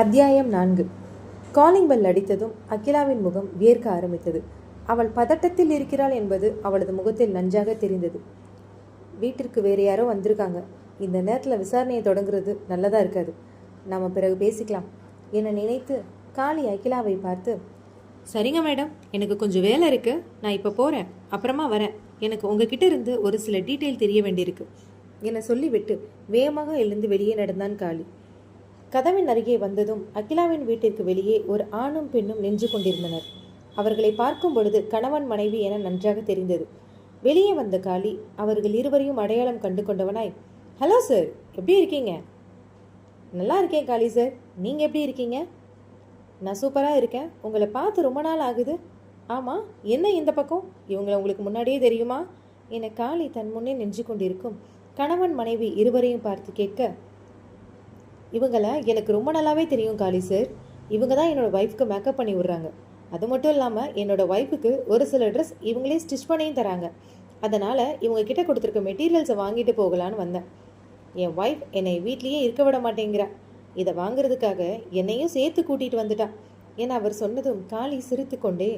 அத்தியாயம் நான்கு. Calling bell அடித்ததும் அகிலாவின் முகம் வியர்க்க ஆரம்பித்தது. அவள் பதட்டத்தில் இருக்கிறாள் என்பது அவளது முகத்தில் நன்றாக தெரிந்தது. வீட்டிற்கு வேறு யாரோ வந்திருக்காங்க. இந்த நேரத்தில் விசாரணையை தொடங்குறது நல்லதா இருக்காது. நாம பிறகு பேசிக்கலாம். என நினைத்து காளி அகிலாவை பார்த்து சரிங்க மேடம். எனக்கு கொஞ்சம் வேலை இருக்கு. நான் இப்போ போகிறேன் அப்புறமா வரேன். எனக்கு உங்ககிட்ட இருந்து ஒரு சில டீட்டெயில் தெரிய வேண்டியிருக்கு. என சொல்லிவிட்டு வேகமாக எழுந்து வெளியே நடந்தான் காளி. கதவின் அருகே வந்ததும் அகிலாவின் வீட்டிற்கு வெளியே ஒரு ஆணும் பெண்ணும் நின்று கொண்டிருந்தனர். அவர்களை பார்க்கும் பொழுது கணவன் மனைவி என நன்றாக தெரிந்தது. வெளியே வந்த காளி அவர்கள் இருவரையும் அடையாளம் கண்டு கொண்டவனாய். ஹலோ சார் எப்படி இருக்கீங்க? நல்லா இருக்கேன் காளி சார் நீங்கள் எப்படி இருக்கீங்க? நான் சூப்பராக இருக்கேன். உங்களை பார்த்து ரொம்ப நாள் ஆகுது. ஆமாம் என்ன இந்த பக்கம்? இவங்களை உங்களுக்கு முன்னாடியே தெரியுமா? என காளி தன் முன்னே நின்று கொண்டிருக்கும் கணவன் மனைவி இருவரையும் பார்த்து கேட்க இவங்களை எனக்கு ரொம்ப நல்லாவே தெரியும் காளி சார் இவங்க தான் என்னோடய ஒய்ஃப்க்கு மேக்கப் பண்ணி விடுறாங்க. அது மட்டும் இல்லாமல் என்னோடய ஒய்ஃபுக்கு ஒரு சில ட்ரெஸ் இவங்களே ஸ்டிச் பண்ணியும் தராங்க. அதனால் இவங்க கிட்ட கொடுத்துருக்க மெட்டீரியல்ஸை வாங்கிட்டு போகலான்னு வந்தேன். என் ஒய்ஃப் என்னை வீட்லேயே இருக்க விட மாட்டேங்கிறா. இதை வாங்குறதுக்காக என்னையும் சேர்த்து கூட்டிகிட்டு வந்துட்டா. என அவர் சொன்னதும் காளி சிரித்து கொண்டே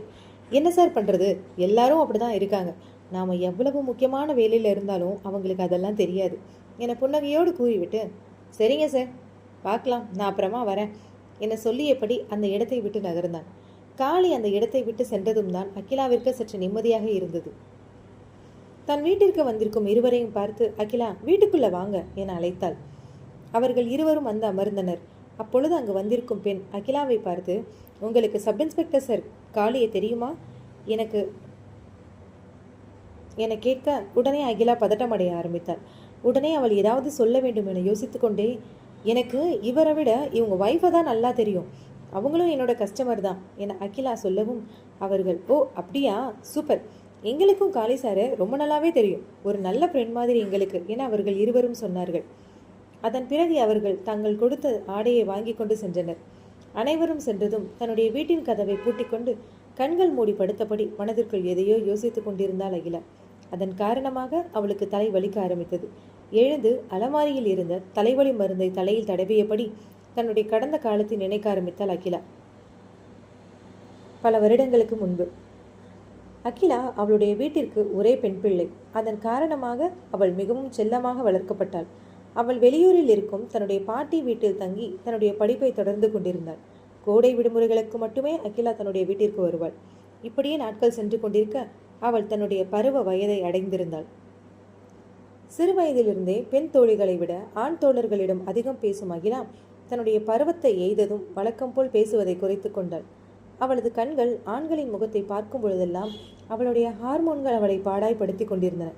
என்ன சார் பண்ணுறது எல்லாரும் அப்படி தான் இருக்காங்க. நாம் எவ்வளவு முக்கியமான வேலையில் இருந்தாலும் அவங்களுக்கு அதெல்லாம் தெரியாது. என புன்னகையோடு கூறிவிட்டு சரிங்க சார் பார்க்கலாம் நான் அப்புறமா வரேன் என சொல்லியபடி அந்த இடத்தை விட்டு நகர்ந்தான். காளி அந்த இடத்தை விட்டு சென்றதும் தான் அகிலாவிற்கு சற்று நிம்மதியாக இருந்தது. தன் வீட்டிற்கு வந்திருக்கும் இருவரையும் பார்த்து அகிலா வீட்டுக்குள்ள வாங்க என அழைத்தாள். அவர்கள் இருவரும் வந்து அமர்ந்தனர். அப்பொழுது அங்கு வந்திருக்கும் பெண் அகிலாவை பார்த்து உங்களுக்கு சப் இன்ஸ்பெக்டர் சார் காளியை தெரியுமா? எனக்கு என கேட்க உடனே அகிலா பதட்டமடைய ஆரம்பித்தாள். உடனே அவள் ஏதாவது சொல்ல வேண்டும் என யோசித்துக்கொண்டே எனக்கு இவரை விட இவங்க ஒய்ஃபை தான் நல்லா தெரியும். அவங்களும் என்னோட கஸ்டமர் தான். என அகிலா சொல்லவும் அவர்கள் ஓ அப்படியா? சூப்பர். எங்களுக்கும் காளி சாரை ரொம்ப நல்லாவே தெரியும். ஒரு நல்ல ஃப்ரெண்ட் மாதிரி எங்களுக்கு என அவர்கள் இருவரும் சொன்னார்கள். அதன் பிறகு அவர்கள் தங்கள் கொடுத்த ஆடையை வாங்கி கொண்டு சென்றனர். அனைவரும் சென்றதும் தன்னுடைய வீட்டின் கதவை பூட்டிக்கொண்டு கண்கள் மூடி படுத்தபடி மனதிற்குள் எதையோ யோசித்துக் கொண்டிருந்தாள் அகிலா. அதன் காரணமாக அவளுக்கு தலை வலிக்க ஆரம்பித்தது. எழுந்து அலமாரியில் இருந்த தலைவலி மருந்தை தலையில் தடவியபடி தன்னுடைய கடந்த காலத்தை நினைக்க ஆரம்பித்தாள் அகிலா. பல வருடங்களுக்கு முன்பு. அகிலா அவளுடைய வீட்டிற்கு ஒரே பெண் பிள்ளை. அதன் காரணமாக அவள் மிகவும் செல்லமாக வளர்க்கப்பட்டாள். அவள் வெளியூரில் இருக்கும் தன்னுடைய பாட்டி வீட்டில் தங்கி தன்னுடைய படிப்பை தொடர்ந்து கொண்டிருந்தாள். கோடை விடுமுறைகளுக்கு மட்டுமே அகிலா தன்னுடைய வீட்டிற்கு வருவாள். இப்படியே நாட்கள் சென்று கொண்டிருக்க அவள் தன்னுடைய பருவ வயதை அடைந்திருந்தாள். சிறு வயதிலிருந்தே பெண் தோழிகளை விட ஆண் தோழர்களிடம் அதிகம் பேசும் அகிலா தன்னுடைய பருவத்தை எய்ததும் வழக்கம் போல் பேசுவதை குறைத்து கொண்டாள். அவளது கண்கள் ஆண்களின் முகத்தை பார்க்கும் பொழுதெல்லாம் அவளுடைய ஹார்மோன்கள் அவளை பாடாய்படுத்தி கொண்டிருந்தன.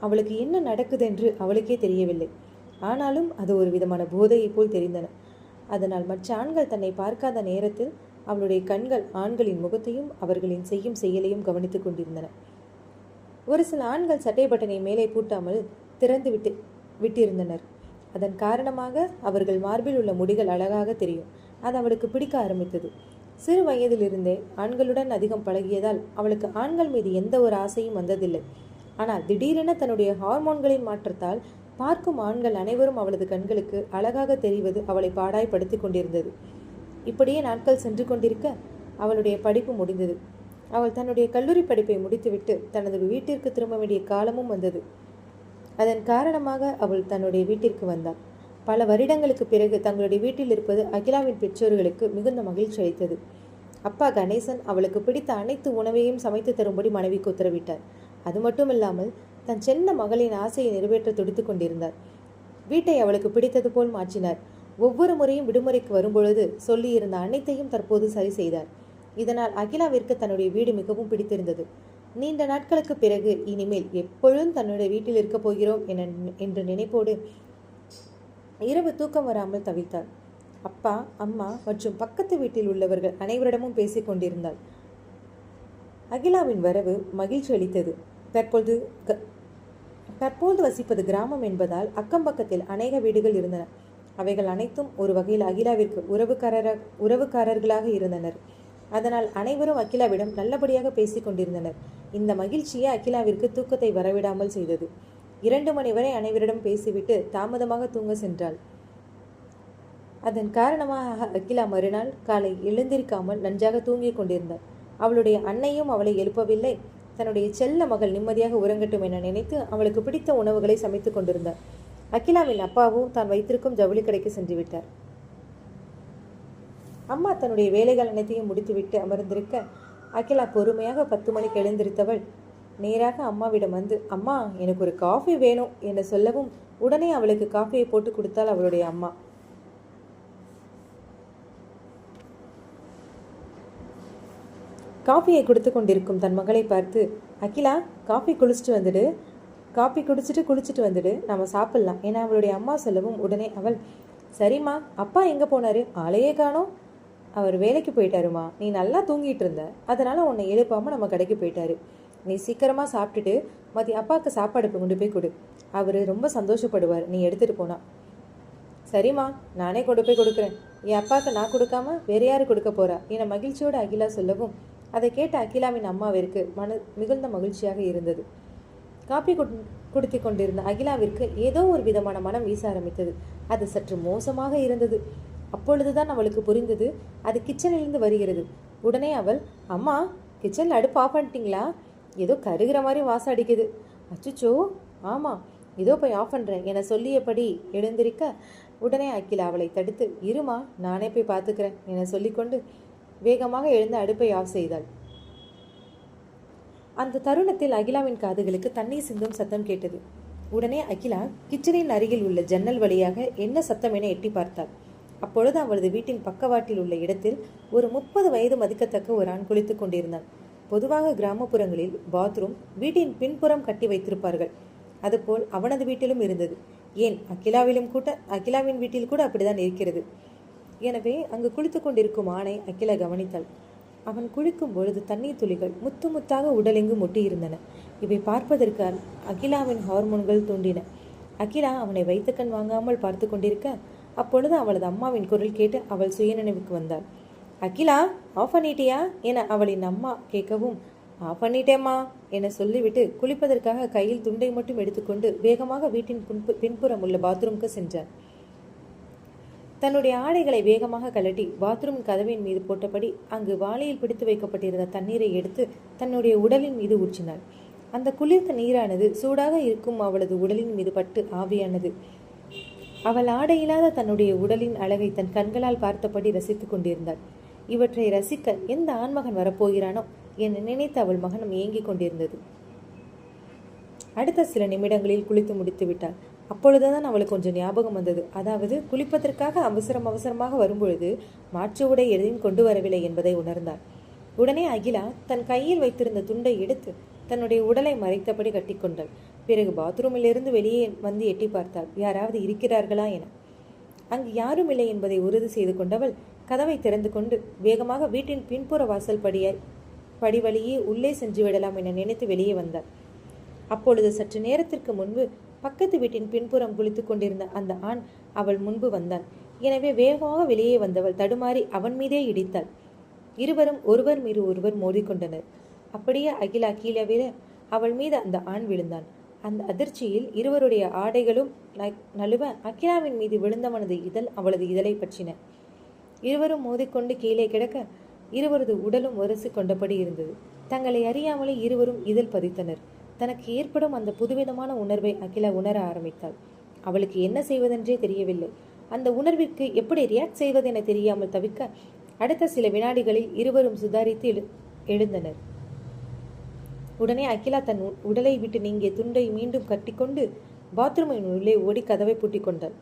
அவளுக்கு என்ன நடக்குதென்று அவளுக்கே தெரியவில்லை. ஆனாலும் அது ஒரு விதமான போதையைப் போல் தெரிந்தன. அதனால் மற்ற ஆண்கள் தன்னை பார்க்காத நேரத்தில் அவளுடைய கண்கள் ஆண்களின் முகத்தையும் அவர்களின் செய்யும் செயலையும் கவனித்துக் கொண்டிருந்தன. ஒரு சில ஆண்கள் சட்டை பட்டனை மேலே பூட்டாமல் திறந்து விட்டு விட்டிருந்தனர். அதன் காரணமாக அவர்கள் மார்பில் உள்ள முடிகள் அழகாக தெரியும். அது அவளுக்கு பிடிக்க ஆரம்பித்தது. சிறு வயதிலிருந்தே ஆண்களுடன் அதிகம் பழகியதால் அவளுக்கு ஆண்கள் மீது எந்த ஒரு ஆசையும் வந்ததில்லை. ஆனால் திடீரென தன்னுடைய ஹார்மோன்களின் மாற்றத்தால் பார்க்கும் ஆண்கள் அனைவரும் அவளது கண்களுக்கு அழகாக தெரிவது அவளை பாடாய்படுத்தி கொண்டிருந்தது. இப்படியே நாட்கள் சென்று கொண்டிருக்க அவளுடைய படிப்பு முடிந்தது. அவள் தன்னுடைய கல்லூரி படிப்பை முடித்துவிட்டு தனது வீட்டிற்கு திரும்ப வேண்டிய காலமும் வந்தது. அதன் காரணமாக அவள் தன்னுடைய வீட்டிற்கு வந்தாள். பல வருடங்களுக்கு பிறகு தங்களுடைய வீட்டில் இருப்பது அகிலாவின் பெற்றோர்களுக்கு மிகுந்த மகிழ்ச்சி அளித்தது. அப்பா கணேசன் அவளுக்கு பிடித்த அனைத்து உணவையும் சமைத்து தரும்படி மனைவிக்கு உத்தரவிட்டார். அது மட்டும் இல்லாமல் தன் சின்ன மகளின் ஆசையை நிறைவேற்ற துடித்துக் கொண்டிருந்தார். வீட்டை அவளுக்கு பிடித்தது போல் மாற்றினார். ஒவ்வொரு முறையும் விடுமுறைக்கு வரும்பொழுது சொல்லியிருந்த அனைத்தையும் தற்போது சரி செய்தார். இதனால் அகிலாவிற்கு தன்னுடைய வீடு மிகவும் பிடித்திருந்தது. நீண்ட நாட்களுக்கு பிறகு இனிமேல் எப்பொழுதும் தன்னுடைய வீட்டில் இருக்கப் போகிறோம் என என்று நினைப்போடு இரவு தூக்கம் வராமல் தவித்தாள். அப்பா அம்மா மற்றும் பக்கத்து வீட்டில் உள்ளவர்கள் அனைவரிடமும் பேசிக் கொண்டிருந்தாள். அகிலாவின் வரவு மகிழ்ச்சி அளித்தது. தற்பொழுது க- தற்போது வசிப்பது கிராமம் என்பதால் அக்கம் பக்கத்தில் அநேக வீடுகள் இருந்தன. அவைகள் அனைத்தும் ஒரு வகையில் அகிலாவிற்கு உறவுக்காரர உறவுக்காரர்களாக இருந்தனர். அதனால் அனைவரும் அகிலாவிடம் நல்லபடியாக பேசிக் கொண்டிருந்தனர். இந்த மகிழ்ச்சியே அகிலாவிற்கு தூக்கத்தை வரவிடாமல் செய்தது. இரண்டு மணி வரை அனைவரிடம் பேசிவிட்டு தாமதமாக தூங்க சென்றாள். அதன் காரணமாக அகிலா மறுநாள் காலை எழுந்திருக்காமல் நன்றாக தூங்கிக் கொண்டிருந்தார். அவளுடைய அன்னையும் அவளை எழுப்பவில்லை. தன்னுடைய செல்ல மகள் நிம்மதியாக உறங்கட்டும் என நினைத்து அவளுக்கு பிடித்த உணவுகளை சமைத்துக் கொண்டிருந்தார். அகிலாவின் அப்பாவும் தான் வைத்திருக்கும் ஜவுளி கடைக்கு சென்று விட்டார். அம்மா தன்னுடைய வேலைகள் அனைத்தையும் முடித்துவிட்டு அமர்ந்திருக்க அகிலா பொறுமையாக பத்து மணிக்கு எழுந்திருத்தவள். நேராக அம்மாவிடம் வந்து அம்மா எனக்கு ஒரு காஃபி வேணும் என சொல்லவும் உடனே அவளுக்கு காஃபியை போட்டு கொடுத்தாள் அவளுடைய அம்மா. காஃபியை கொடுத்து கொண்டிருக்கும் தன் மகளை பார்த்து அகிலா காஃபி குளிச்சுட்டு வந்துடு. காஃபி குடிச்சிட்டு குளிச்சுட்டு வந்துடு. நம்ம சாப்பிட்லாம் ஏன்னா அவளுடைய அம்மா சொல்லவும் உடனே அவள் சரிம்மா அப்பா எங்கே போனாரு? ஆளையே காணோம். அவர் வேலைக்கு போயிட்டாருமா. நீ நல்லா தூங்கிட்டு இருந்த. அதனால உன்னை எழுப்பாமல் நம்ம கடைக்கு போயிட்டாரு. நீ சீக்கிரமாக சாப்பிட்டுட்டு மதிய அப்பாவுக்கு சாப்பாடு கொண்டு போய் கொடு. அவர் ரொம்ப சந்தோஷப்படுவார். நீ எடுத்துகிட்டு போனா. சரிம்மா நானே கொண்டு போய் கொடுக்குறேன். என் அப்பாவுக்கு நான் கொடுக்காம வேற யாரு கொடுக்க போறா? என மகிழ்ச்சியோடு அகிலா சொல்லவும் அதை கேட்ட அகிலாவின் அம்மாவிற்கு மன மிகுந்த மகிழ்ச்சியாக இருந்தது. காப்பி குடுத்தி கொண்டிருந்த அகிலாவிற்கு ஏதோ ஒரு விதமான மனம் வீச ஆரம்பித்தது. அது சற்று மோசமாக இருந்தது. அப்பொழுதுதான் அவளுக்கு புரிந்தது. அது கிச்சனிலிருந்து வருகிறது. உடனே அவள் அம்மா கிச்சனில் அடுப்பு ஆஃப் பண்ணிட்டீங்களா? ஏதோ கருகிற மாதிரி வாசம் அடிக்குது. அச்சுச்சோ ஆமாம் இதோ போய் ஆஃப் பண்ணுறேன் என சொல்லியபடி எழுந்திருக்க. உடனே அகிலா அவளை தடுத்து இருமா நானே போய் பார்த்துக்கிறேன் என சொல்லிக்கொண்டு வேகமாக எழுந்து அடுப்பை ஆஃப் செய்தாள். அந்த தருணத்தில் அகிலாவின் காதுகளுக்கு தண்ணீர் சிந்தும் சத்தம் கேட்டது. உடனே அகிலா கிச்சனின் அருகில் உள்ள ஜன்னல் வழியாக என்ன சத்தம் என எட்டி பார்த்தாள். அப்பொழுது அவளது வீட்டின் பக்கவாட்டில் உள்ள இடத்தில் ஒரு முப்பது வயது மதிக்கத்தக்க ஒரு ஆண் குளித்துக் கொண்டிருந்தான். பொதுவாக கிராமப்புறங்களில் பாத்ரூம் வீட்டின் பின்புறம் கட்டி வைத்திருப்பார்கள். அதுபோல் அவனது வீட்டிலும் இருந்தது. ஏன் அகிலாவிலும் கூட அகிலாவின் வீட்டில் கூட அப்படிதான் இருக்கிறது. எனவே அங்கு குளித்துக் கொண்டிருக்கும் ஆணை அகிலா கவனித்தாள். அவன் குளிக்கும் பொழுது தண்ணீர் துளிகள் முத்து முத்தாக உடலெங்கு முட்டியிருந்தன. இவை பார்ப்பதற்கு அகிலாவின் ஹார்மோன்கள் தூண்டின அகிலா அவனை வைத்த கண் வாங்காமல் பார்த்து கொண்டிருக்க அப்பொழுது அவளது அம்மாவின் குரல் கேட்டு அவள் சுயநினைவுக்கு வந்தாள். அகிலா ஆஃப் பண்ணிட்டியா? என அவளின் அம்மா கேட்கவும் ஆஃப் பண்ணிட்டேம்மா என சொல்லிவிட்டு குளிப்பதற்காக கையில் துண்டை மட்டும் எடுத்துக்கொண்டு வேகமாக வீட்டின் பின்புறம் உள்ள பாத்ரூமுக்கு சென்றார் தன்னுடைய ஆடைகளை வேகமாக கழட்டி பாத்ரூம் கதவின் மீது போட்டபடி அங்கு வாளியில் பிடித்து வைக்கப்பட்டிருந்த தண்ணீரை எடுத்து தன்னுடைய உடலின் மீது ஊற்றினாள். அந்த குளிர்ந்த நீரானது சூடாக இருக்கும் அவளது உடலின் மீது பட்டு ஆவியானது. அவள் ஆடையில்லாத தன்னுடைய உடலின் அழகை தன் கண்களால் பார்த்தபடி ரசித்துக் கொண்டிருந்தாள். இவற்றை ரசிக்க எந்த ஆண்மகன் வரப்போகிறானோ என நினைத்து அவள் மகனும் ஏங்கிக் கொண்டிருந்தது. அடுத்த சில நிமிடங்களில் குளித்து முடித்து விட்டாள். அப்பொழுதுதான் அவளுக்கு கொஞ்சம் ஞாபகம் வந்தது. அதாவது குளிப்பதற்காக அவசரம் அவசரமாக வரும்பொழுது மாற்று உடை எதையும் கொண்டு வரவில்லை என்பதை உணர்ந்தாள். உடனே அகிலா தன் கையில் வைத்திருந்த துண்டை எடுத்து தன்னுடைய உடலை மறைத்தபடி கட்டிக்கொண்டாள். பிறகு பாத்ரூமிலிருந்து வெளியே வந்து எட்டி பார்த்தாள். யாராவது இருக்கிறார்களா? என. அங்கு யாரும் இல்லை என்பதை உறுதி செய்து கொண்டவள் கதவை திறந்து கொண்டு வேகமாக வீட்டின் பின்புற வாசல் படியாய் படி வழியே உள்ளே சென்று விடலாம் என நினைத்து வெளியே வந்தாள். அப்பொழுது சற்று நேரத்திற்கு முன்பு பக்கத்து வீட்டின் பின்புறம் குளித்துக் கொண்டிருந்த அந்த ஆண் அவள் முன்பு வந்தான். எனவே வேகமாக வெளியே வந்தவள் தடுமாறி அவன் மீதே இடித்தாள். இருவரும் ஒருவர் மீது ஒருவர் மோதிக்கொண்டனர். அப்படியே அகிலா கீழே விட அவள் மீது அந்த ஆண் விழுந்தான். அந்த அதிர்ச்சியில் இருவருடைய ஆடைகளும் நழுவ அகிலாவின் மீது விழுந்தவனது இதழ் அவளது இதழை பற்றின. இருவரும் மோதிக்கொண்டு கீழே கிடக்க இருவரது உடலும் உரசி கொண்டபடி இருந்தது. தங்களை அறியாமலே இருவரும் இதழ் பதித்தனர். தனக்கு ஏற்படும் அந்த புதுவிதமான உணர்வை அகிலா உணர ஆரம்பித்தாள். அவளுக்கு என்ன செய்வதென்றே தெரியவில்லை. அந்த உணர்விற்கு எப்படி ரியாக்ட் செய்வதென தெரியாமல் தவிக்க அடுத்த சில வினாடிகளில் இருவரும் சுதாரித்து எழு எழுந்தனர். உடனே அகிலா தன் உடலை விட்டு நீங்கிய துண்டை மீண்டும் கட்டிக்கொண்டு பாத்ரூமின் உள்ளே ஓடி கதவை பூட்டிக் கொண்டாள்.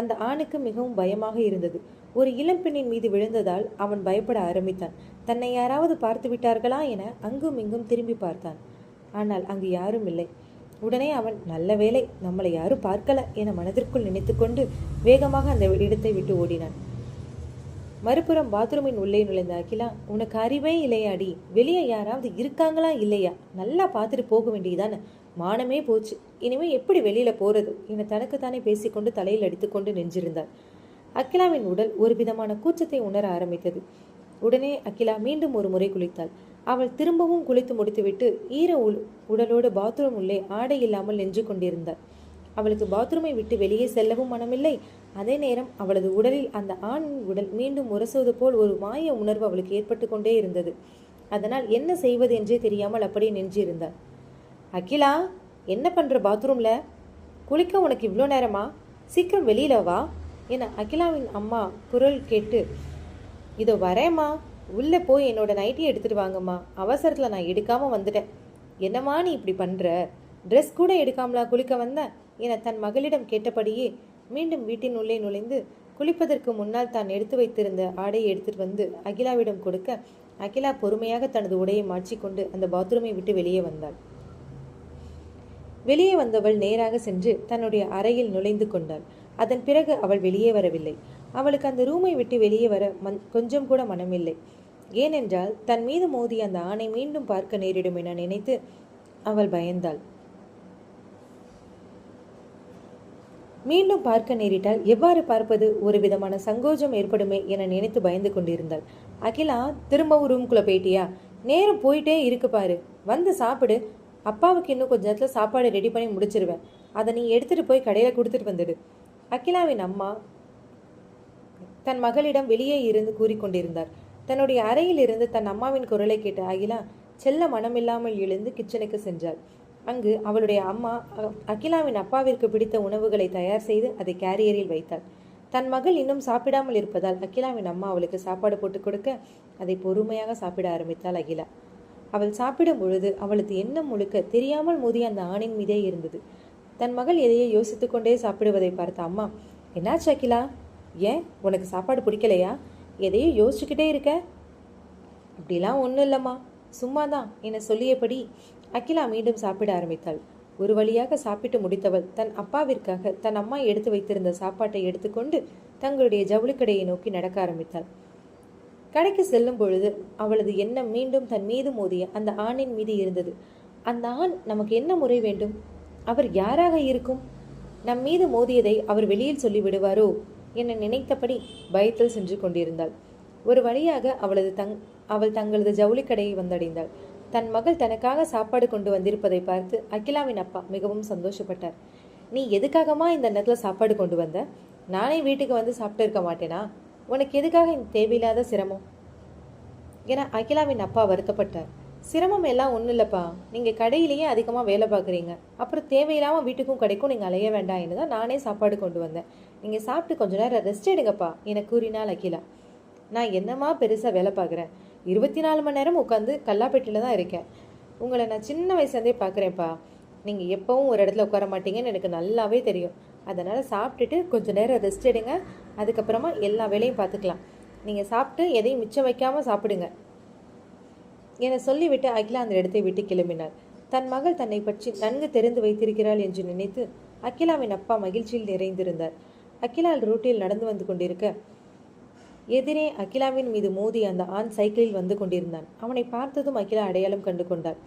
அந்த ஆணுக்கு மிகவும் பயமாக இருந்தது. ஒரு இளம்பெண்ணின் மீது விழுந்ததால் அவன் பயப்பட ஆரம்பித்தான். தன்னை யாராவது பார்த்து விட்டார்களா என அங்கும் இங்கும் திரும்பி பார்த்தான். ஆனால் அங்கு யாரும் இல்லை. உடனே அவன் நல்ல வேலை நம்மளை யாரும் பார்க்கல என மனதிற்குள் நினைத்துக்கொண்டு வேகமாக அந்த இடத்தை விட்டு ஓடினான். மறுபுறம் பாத்ரூமின் உள்ளே நுழைந்த அகிலா உனக்கு அறிவே இல்லையாடி. வெளியே யாராவது இருக்காங்களா இல்லையா? நல்லா பார்த்துட்டு போக வேண்டியதானே. மானமே போச்சு. இனிமே எப்படி வெளியில போறது? என தனக்குத்தானே பேசிக்கொண்டு தலையில் அடித்துக்கொண்டு நெஞ்சிருந்தார் அகிலாவின் உடல் ஒரு விதமான கூச்சத்தை உணர ஆரம்பித்தது. உடனே அகிலா மீண்டும் ஒரு முறை குளித்தாள். அவள் திரும்பவும் குளித்து முடித்துவிட்டு ஈர உள் உடலோடு பாத்ரூம் உள்ளே ஆடை இல்லாமல் நெஞ்சு கொண்டிருந்தாள். அவளுக்கு பாத்ரூமை விட்டு வெளியே செல்லவும் மனமில்லை. அதே நேரம் அவளது உடலில் அந்த ஆணின் உடல் மீண்டும் உரசுவது போல் ஒரு மாய உணர்வு அவளுக்கு ஏற்பட்டு கொண்டே இருந்தது. அதனால் என்ன செய்வது என்றே தெரியாமல் அப்படியே நெஞ்சிருந்தாள் அகிலா என்ன பண்ற பாத்ரூம்ல? குளிக்க உனக்கு இவ்வளோ நேரமா? சீக்கிரம் வெளியில வா என அகிலாவின் அம்மா குரல் கேட்டு இதோ வரேம்மா உள்ளே போய் என்னோட நைட்டியை எடுத்துட்டு வாங்கம்மா. அவசரத்தில் நான் எடுக்காம வந்துட்டேன். என்னம்மா நீ இப்படி பண்ற? ட்ரெஸ் கூட எடுக்காமலா குளிக்க வந்த? என தன் மகளிடம் கேட்டபடியே மீண்டும் வீட்டின் உள்ளே நுழைந்து குளிப்பதற்கு முன்னால் தான் எடுத்து வைத்திருந்த ஆடையை எடுத்துட்டு வந்து அகிலாவிடம் கொடுக்க அகிலா பொறுமையாக தனது உடையை மாற்றிக்கொண்டு அந்த பாத்ரூமை விட்டு வெளியே வந்தாள். வெளியே வந்தவள் நேராக சென்று தன்னுடைய அறையில் நுழைந்து கொண்டாள். அதன் பிறகு அவள் வெளியே வரவில்லை. அவளுக்கு அந்த ரூமை விட்டு வெளியே வர மன் கொஞ்சம் கூட மனமில்லை. ஏனென்றால் தன் மீது மோதிய அந்த ஆணை மீண்டும் பார்க்க நேரிடும் என நினைத்து அவள் பயந்தாள். மீண்டும் பார்க்க நேரிட்டால் எவ்வாறு பார்ப்பது? ஒரு விதமான சங்கோஜம் ஏற்படுமே என நினைத்து பயந்து கொண்டிருந்தாள். அகிலா திரும்பவும் ரூம்குள்ள போயிட்டியா? நேரம் போயிட்டே இருக்கு பாரு. வந்து சாப்பிடு. அப்பாவுக்கு இன்னும் கொஞ்ச நேரத்தில் சாப்பாடு ரெடி பண்ணி முடிச்சிருவேன். அதை நீ எடுத்துட்டு போய் கடையில் கொடுத்துட்டு வந்துடு. அகிலாவின் அம்மா தன் மகளிடம் வெளியே இருந்து கூறிக்கொண்டிருந்தார் தன்னுடைய அறையில் இருந்து தன் அம்மாவின் குரலை கேட்ட அகிலா செல்ல மனமில்லாமல் எழுந்து கிச்சனுக்கு சென்றாள். அங்கு அவளுடைய அம்மா அகிலாவின் அப்பாவிற்கு பிடித்த உணவுகளை தயார் செய்து அதை கேரியரில் வைத்தாள். தன் மகள் இன்னும் சாப்பிடாமல் இருப்பதால் அகிலாவின் அம்மா அவளுக்கு சாப்பாடு போட்டு கொடுக்க அதை பொறுமையாக சாப்பிட ஆரம்பித்தாள் அகிலா. அவள் சாப்பிடும் பொழுது அவளது எண்ணம் முழுக்க தெரியாமல் மோதிய அந்த ஆணின் மீதே இருந்தது. தன் மகள் எதையே யோசித்து கொண்டே சாப்பிடுவதை பார்த்த அம்மா என்னாச்சு அகிலா? ஏன்? உனக்கு சாப்பாடு பிடிக்கலையா? எதையோ யோசிச்சுக்கிட்டே இருக்க? அப்படிலாம் ஒன்றும் இல்லைம்மா. சும்மா தான் என்னை சொல்லியபடி அகிலா மீண்டும் சாப்பிட ஆரம்பித்தாள். ஒரு வழியாக சாப்பிட்டு முடித்தவள் தன் அப்பாவிற்காக தன் அம்மா எடுத்து வைத்திருந்த சாப்பாட்டை எடுத்துக்கொண்டு தங்களுடைய ஜவுளிக்கடையை நோக்கி நடக்க ஆரம்பித்தாள். கடைக்கு செல்லும் பொழுது அவளது எண்ணம் மீண்டும் தன் மீது மோதிய அந்த ஆணின் மீது இருந்தது. அந்த ஆண் நமக்கு என்ன முறை வேண்டும்? அவர் யாராக இருக்கும்? நம் மீது மோதியதை அவர் வெளியில் சொல்லிவிடுவாரோ என நினைத்தபடி பயத்தில் சென்று கொண்டிருந்தாள். ஒரு வழியாக அவளது தங் அவள் தங்களது ஜவுளிக்கடையை வந்தடைந்தாள். தன் மகள் தனக்காக சாப்பாடு கொண்டு வந்திருப்பதை பார்த்து அகிலாவின் அப்பா மிகவும் சந்தோஷப்பட்டார். நீ எதுக்காகமா இந்த நேரத்தில் சாப்பாடு கொண்டு வந்த? நானே வீட்டுக்கு வந்து சாப்பிட்டு இருக்க மாட்டேனா? உனக்கு எதுக்காக இந்த தேவையில்லாத சிரமம்? என அகிலாவின் அப்பா வருத்தப்பட்டார். சிரமம் எல்லாம் ஒன்றும் இல்லைப்பா. நீங்கள் கடையிலேயே அதிகமாக வேலை பார்க்குறீங்க. அப்புறம் தேவையில்லாமல் வீட்டுக்கும் கடைக்கும் நீங்கள் அலைய வேண்டாம்னு தான் நானே சாப்பாடு கொண்டு வந்தேன். நீங்கள் சாப்பிட்டு கொஞ்ச நேரம் ரெஸ்ட் எடுங்கப்பா என கூறினாள் அகிலா. நான் என்னமா பெருசாக வேலை பார்க்குறேன்? இருபத்தி நாலு மணி நேரம் உட்காந்து கல்லாப்பேட்டையில் தான் இருக்கேன். உங்களை நான் சின்ன வயசுலேருந்தே பார்க்குறேன்ப்பா. நீங்கள் எப்போவும் ஒரு இடத்துல உட்கார மாட்டீங்கன்னு எனக்கு நல்லாவே தெரியும். அதனால் சாப்பிட்டுட்டு கொஞ்சம் நேரம் ரெஸ்ட் எடுங்க. அதுக்கப்புறமா எல்லா வேலையும் பார்த்துக்கலாம். நீங்கள் சாப்பிட்டு எதையும் மிச்சம் வைக்காமல் சாப்பிடுங்க. என சொல்லிவிட்டு அகிலா அந்த இடத்தை விட்டு கிளம்பினார் தன் மகள் தன்னை பற்றி நன்கு தெரிந்து வைத்திருக்கிறாள் என்று நினைத்து அகிலாவின் அப்பா மகிழ்ச்சியில் நிறைந்திருந்தார். அகிலால் ரூட்டில் நடந்து வந்து கொண்டிருக்க எதிரே அகிலாவின் மீது மோதி அந்த ஆண் சைக்கிளில் வந்து கொண்டிருந்தான். அவனை பார்த்ததும் அகிலா அடையாளம் கண்டு கொண்டார்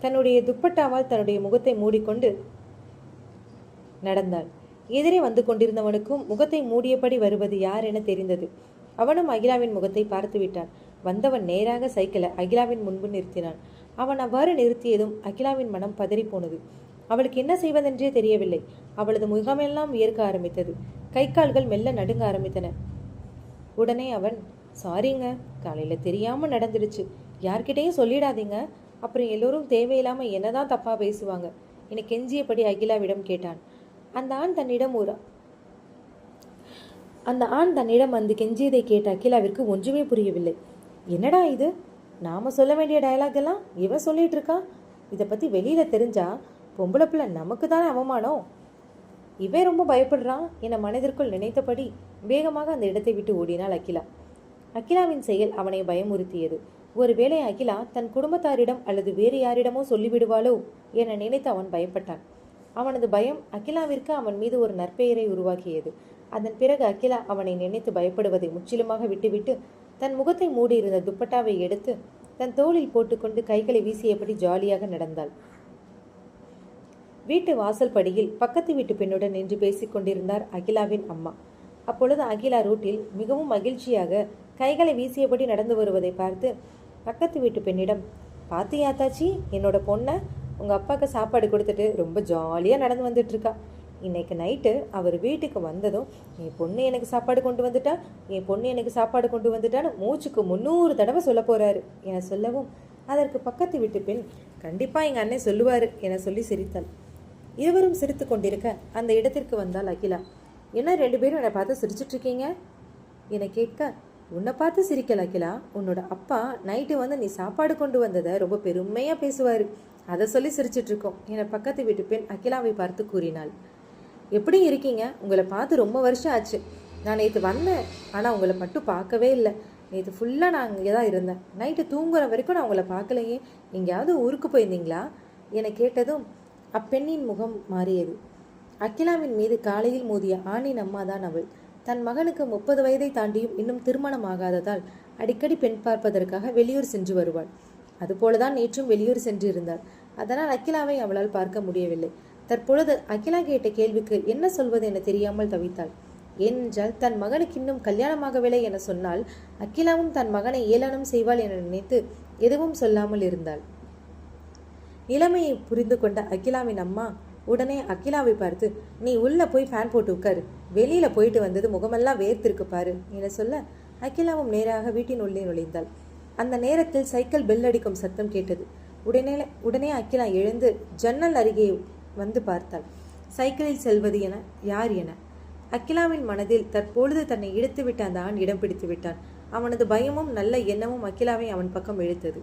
தன்னுடைய துப்பட்டாவால் தன்னுடைய முகத்தை மூடிக்கொண்டு நடந்தாள். எதிரே வந்து கொண்டிருந்தவனுக்கும் முகத்தை மூடியபடி வருவது யார் என தெரிந்தது. அவனும் அகிலாவின் முகத்தை பார்த்து விட்டான். வந்தவன் நேராக சைக்கிளை அகிலாவின் முன்பு நிறுத்தினான். அவன் அவ்வாறு நிறுத்தியதும் அகிலாவின் மனம் பதறிப் போனது அவளுக்கு என்ன செய்வதென்றே தெரியவில்லை. அவளது முகமெல்லாம் வியர்க்க ஆரம்பித்தது. கை கால்கள் மெல்ல நடுங்க ஆரம்பித்தன. உடனே அவன் சாரிங்க காலையில தெரியாம நடந்துடுச்சு. யார்கிட்டயும் சொல்லிடாதீங்க. அப்புறம் எல்லோரும் தேவையில்லாம என்னதான் தப்பா பேசுவாங்க. என கெஞ்சியபடி அகிலாவிடம் கேட்டான். அந்த ஆண் தன்னிடம் ஒரு அந்த ஆண் தன்னிடம் வந்து கெஞ்சியதை கேட்ட அகிலாவிற்கு ஒன்றுமே புரியவில்லை. என்னடா இது? நாம சொல்ல வேண்டிய டயலாக் எல்லாம் இவன் சொல்லிட்டு இருக்கான் இதை பத்தி வெளியில தெரிஞ்சா பொம்பளை பிள்ளை நமக்கு தானே அவமானம்? இவன் ரொம்ப பயப்படுறான் என மனதிற்குள் நினைத்தபடி வேகமாக அந்த இடத்தை விட்டு ஓடினாள் அகிலா. அகிலாவின் செயல் அவனை பயமுறுத்தியது. ஒருவேளை அகிலா தன் குடும்பத்தாரிடம் அல்லது வேறு யாரிடமோ சொல்லிவிடுவாளோ என நினைத்து அவன் பயப்பட்டான். அவனது பயம் அகிலாவிற்கு அவன் மீது ஒரு நற்பெயரை உருவாக்கியது. அதன் பிறகு அகிலா அவனை நினைத்து பயப்படுவதை முற்றிலுமாக விட்டுவிட்டு தன் முகத்தை மூடியிருந்த துப்பட்டாவை எடுத்து தன் தோளில் போட்டுக்கொண்டு கைகளை வீசியபடி ஜாலியாக நடந்தாள். வீட்டு வாசல் படியில் பக்கத்து வீட்டு பெண்ணுடன் நின்று பேசிக் கொண்டிருந்தார் அகிலாவின் அம்மா. அப்பொழுது அகிலா ரூட்டில் மிகவும் மகிழ்ச்சியாக கைகளை வீசியபடி நடந்து வருவதை பார்த்து பக்கத்து வீட்டு பெண்ணிடம் பாத்தியா தாச்சி என்னோட பொண்ணை உங்கள் அப்பாவுக்கு சாப்பாடு கொடுத்துட்டு ரொம்ப ஜாலியாக நடந்து வந்துட்டு இன்னைக்கு நைட்டு அவர் வீட்டுக்கு வந்ததும் என் பொண்ணு எனக்கு சாப்பாடு கொண்டு வந்துட்டா என் பொண்ணு எனக்கு சாப்பாடு கொண்டு வந்துட்டான்னு மூச்சுக்கு முந்நூறு தடவை சொல்ல போகிறாரு என சொல்லவும் அதற்கு பக்கத்து வீட்டு பெண் கண்டிப்பாக எங்கள் அண்ணன் சொல்லுவார் என சொல்லி சிரித்தாள். இருவரும் சிரித்து கொண்டிருக்க அந்த இடத்திற்கு வந்தால் அகிலா. என்ன ரெண்டு பேரும் என்னை பார்த்து சிரிச்சிட்டு இருக்கீங்க என்னை கேட்க உன்னை பார்த்து சிரிக்கல அகிலா. உன்னோட அப்பா நைட்டு வந்து நீ சாப்பாடு கொண்டு வந்ததை ரொம்ப பெருமையாக பேசுவார். அதை சொல்லி சிரிச்சிட்டு இருக்கோம் பக்கத்து வீட்டு பெண் அகிலாவை பார்த்து கூறினாள். எப்படி இருக்கீங்க? உங்களை பார்த்து ரொம்ப வருஷம் ஆச்சு. நான் நேற்று வந்தேன். ஆனால் உங்களை மட்டும் பார்க்கவே இல்லை. நேற்று ஃபுல்லாக நான் இங்கே தான் இருந்தேன். நைட்டு தூங்குற வரைக்கும் நான் உங்களை பார்க்கலையே. எங்கேயாவது ஊருக்கு போயிருந்தீங்களா? என கேட்டதும் அப்பெண்ணின் முகம் மாறியது. அகிலாவின் மீது காலையில் மோதிய ஆணின் அம்மா தான் அவள். தன் மகனுக்கு முப்பது வயதை தாண்டியும் இன்னும் திருமணம் ஆகாததால் அடிக்கடி பெண் பார்ப்பதற்காக வெளியூர் சென்று வருவாள். அதுபோலதான் நேற்றும் வெளியூர் சென்று இருந்தாள். அதனால் அகிலாவை அவளால் பார்க்க முடியவில்லை. தற்பொழுது அகிலா கேட்ட கேள்விக்கு என்ன சொல்வது என தெரியாமல் தவித்தாள். ஏனென்றால் தன் மகனுக்கு இன்னும் கல்யாணமாகவில்லை என சொன்னால் அகிலாவும் தன் மகனை ஏளனம் செய்வாள் என நினைத்து எதுவும் சொல்லாமல் இருந்தாள். நிலைமையை புரிந்து கொண்ட அகிலாவின் அம்மா உடனே அகிலாவை பார்த்து நீ உள்ள போய் ஃபேன் போட்டு உட்காரு. வெளியில போயிட்டு வந்தது முகமெல்லாம் வேர்த்திருக்கு பாரு என சொல்ல அகிலாவும் நேராக வீட்டின் உள்ளே நுழைந்தாள். அந்த நேரத்தில் சைக்கிள் பெல் அடிக்கும் சத்தம் கேட்டது. உடனே உடனே அகிலா எழுந்து ஜன்னல் அருகே வந்து பார்த்தாள். சைக்கிளில் செல்வது என யார் என. அகிலாவின் மனதில் தற்பொழுது தன்னை இழுத்துவிட்ட அந்த ஆண் இடம் பிடித்து விட்டான் அவனது பயமும் நல்ல எண்ணமும் அகிலாவை அவன் பக்கம் இழுத்தது.